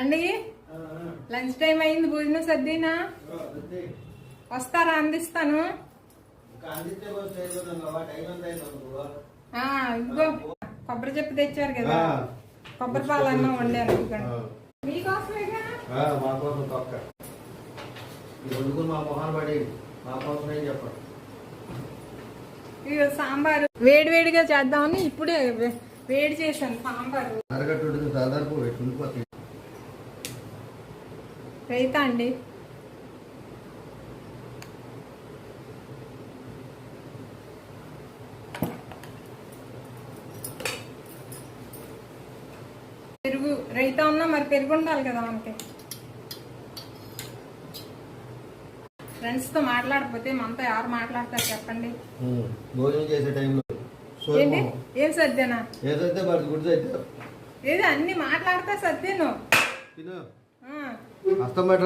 అండి? Lunch time అయింది భోజనం సర్దినా? వస్తారా అందిస్తాను? ఇదిగో కొబ్బరి చెప్పు తెచ్చారు కదా. కొబ్బరి పాలు అన్నం వండాను. మీకోసమేగా సాంబారు. వేడి వేడిగా చేద్దామని ఇప్పుడే వేడి చేశాను సాంబారు. రైతా అండి. పెరుగు రైతా ఉన్నా మరి పెరుగు ఉండాలి కదా మనకి. ఫ్రెండ్స్తో మాట్లాడకపోతే మనతో ఎవరు మాట్లాడతారు చెప్పండి. భోజనం చేసే టైంలో ఏంటి? ఏం సర్దేనా? ఏదైతే గుడి అయితే. ఏదో అన్ని మాట్లాడతా సర్దేను. తిను ఆ. అస్తం పట్ల